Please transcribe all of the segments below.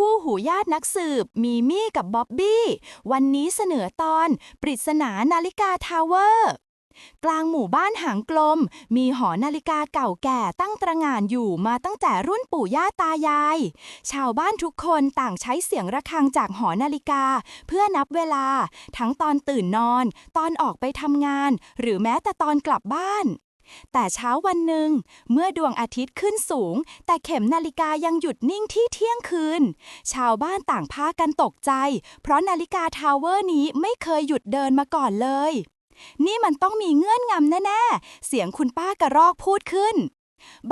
คู่หูญาตินักสืบ มีมี่กับบ๊อบบี้ วันนี้เสนอตอน ปริศนานาฬิกาทาวเวอร์ กลางหมู่บ้านหางกลม มีหอนาฬิกาเก่าแก่ตั้งตระหง่านอยู่มาตั้งแต่รุ่นปู่ย่าตายาย ชาวบ้านทุกคนต่างใช้เสียงระฆังจากหอนาฬิกา เพื่อนับเวลา ทั้งตอนตื่นนอน ตอนออกไปทำงาน หรือแม้แต่ตอนกลับบ้าน แต่เช้าวันหนึ่ง เมื่อดวงอาทิตย์ขึ้นสูง แต่เข็มนาฬิกายังหยุดนิ่งที่เที่ยงคืน ชาวบ้านต่างพากันตกใจ เพราะนาฬิกาทาวเวอร์นี้ไม่เคยหยุดเดินมาก่อนเลย นี่มันต้องมีเงื่อนงำแน่ ๆ เสียงคุณป้ากระรอกพูดขึ้น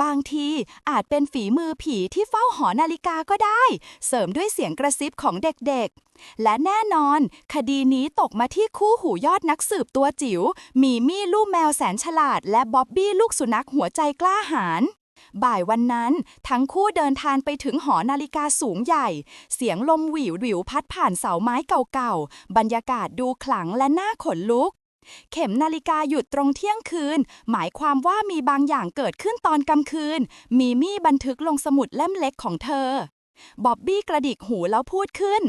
บางทีอาจเป็นฝีมือผีที่เฝ้าหอนาฬิกาก็ได้ เสริมด้วยเสียงกระซิบของเด็กๆ และแน่นอน คดีนี้ตกมาที่คู่หูยอดนักสืบตัวจิ๋ว มีมี่ลูกแมวแสนฉลาด และบ๊อบบี้ลูกสุนัขหัวใจกล้าหาญบ่ายวันนั้น ทั้งคู่เดินทางไปถึงหอนาฬิกาสูงใหญ่ เสียงลมหวิวหวิวพัดผ่านเสาไม้เก่าๆ บรรยากาศดูขลังและน่าขนลุก เข็มนาฬิกาหยุดตรงเที่ยงคืน หมายความว่ามีบางอย่างเกิดขึ้นตอนกลางคืน มีมี่บันทึกลงสมุดเล่มเล็กของเธอ บ๊อบบี้กระดิกหูแล้วพูดขึ้น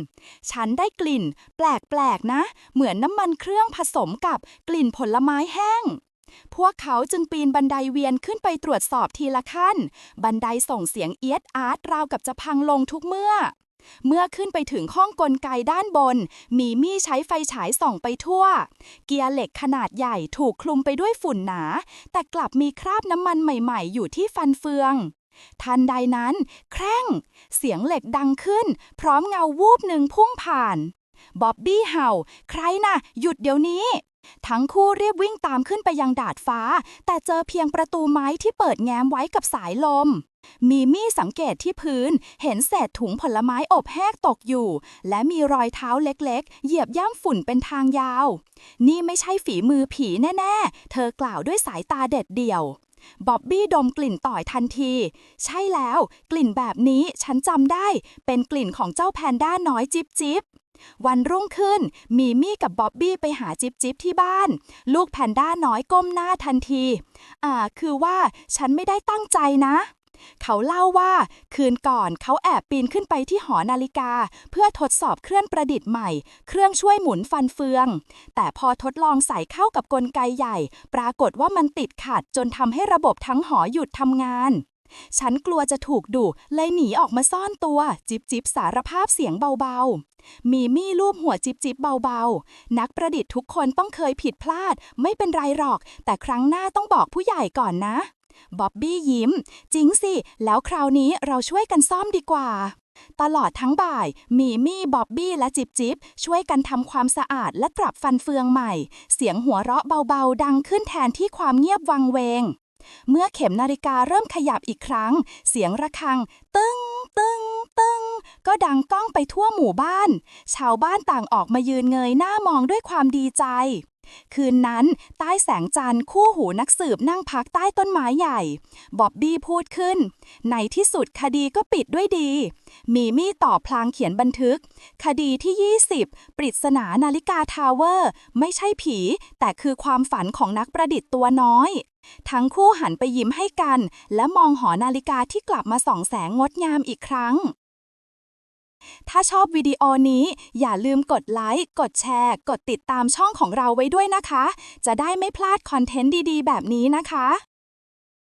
ฉันได้กลิ่น แปลกๆนะ เหมือนน้ำมันเครื่องผสมกับกลิ่นผลไม้แห้งพวกเขาจึงปีนบันไดเวียนขึ้นไปตรวจสอบทีละขั้น บันไดส่งเสียงเอียดอาร์ตราวกับจะพังลงทุกเมื่อ เมื่อขึ้นไปถึงห้องกลไกด้านบน มีมี่ใช้ไฟฉายส่องไปทั่ว เกียร์เหล็กขนาดใหญ่ถูกคลุมไปด้วยฝุ่นหนา แต่กลับมีคราบน้ำมันใหม่ๆ อยู่ที่ฟันเฟือง ทันใดนั้น แคร่ง เสียงเหล็กดังขึ้น พร้อมเงาวูบหนึ่งพุ่งผ่าน บ๊อบบี้เห่า ใครน่ะ หยุดเดี๋ยวนี้ ทั้งคู่รีบวิ่งตามขึ้นไปยังดาดฟ้า แต่เจอเพียงประตูไม้ที่เปิดแง้มไว้กับสายลม มีมี่สังเกตที่พื้น เห็นเศษถุงผลไม้อบแห้งตกอยู่ และมีรอยเท้าเล็กๆ เหยียบย่ำฝุ่นเป็นทางยาว นี่ไม่ใช่ฝีมือผีแน่ๆ เธอกล่าวด้วยสายตาเด็ดเดี่ยวบ๊อบบี้ดมกลิ่นต่อยทันที ใช่แล้ว กลิ่นแบบนี้ฉันจำได้ เป็นกลิ่นของเจ้าแพนด้าน้อยจิบจิบ วันรุ่งขึ้น มีมี่กับบ๊อบบี้ไปหาจิบจิบที่บ้าน ลูกแพนด้าน้อยก้มหน้าทันที อ่า คือว่าฉันไม่ได้ตั้งใจนะ เขาเล่าว่าคืนก่อนเขาแอบปีนขึ้นไปที่หอนาฬิกา เพื่อทดสอบเครื่องประดิษฐ์ใหม่ เครื่องช่วยหมุนฟันเฟือง แต่พอทดลองใส่เข้ากับกลไกใหญ่ ปรากฏว่ามันติดขัดจนทำให้ระบบทั้งหอหยุดทำงาน ฉันกลัวจะถูกดุเลยหนีออกมาซ่อนตัว จิบจิบสารภาพเสียงเบาๆ มีมี่รูปหัวจิบจิบเบาๆ นักประดิษฐ์ทุกคนต้องเคยผิดพลาด ไม่เป็นไรหรอก แต่ครั้งหน้าต้องบอกผู้ใหญ่ก่อนนะบ๊อบบี้ยิ้ม จริงสิ แล้วคราวนี้เราช่วยกันซ่อมดีกว่า ตลอดทั้งบ่าย มีมี่บ๊อบบี้และจิบจิบช่วยกันทำความสะอาดและกลับฟันเฟืองใหม่ เสียงหัวเราะเบาๆ ดังขึ้นแทนที่ความเงียบวังเวง เมื่อเข็มนาฬิกาเริ่มขยับอีกครั้ง เสียงระฆัง ตึ้งตึ้งตึ้งก็ดังก้องไปทั่วหมู่บ้าน ชาวบ้านต่างออกมายืนเงยหน้ามองด้วยความดีใจ คืนนั้น ใต้แสงจันทร์คู่หูนักสืบนั่งพักใต้ต้นไม้ใหญ่ บ๊อบบี้พูดขึ้น ในที่สุดคดีก็ปิดด้วยดี มีมี่ตอบพลางเขียนบันทึก คดีที่ 20 ปริศนานาฬิกาทาวเวอร์ ไม่ใช่ผี แต่คือความฝันของนักประดิษฐ์ตัวน้อย ทั้งคู่หันไปยิ้มให้กัน และมองหอนาฬิกาที่กลับมาส่องแสงงดงามอีกครั้ง ถ้าชอบวิดีโอนี้อย่าลืมกดไลค์ กดแชร์ กดติดตามช่องของเราไว้ด้วยนะคะ จะได้ไม่พลาดคอนเทนต์ดีๆ แบบนี้นะคะ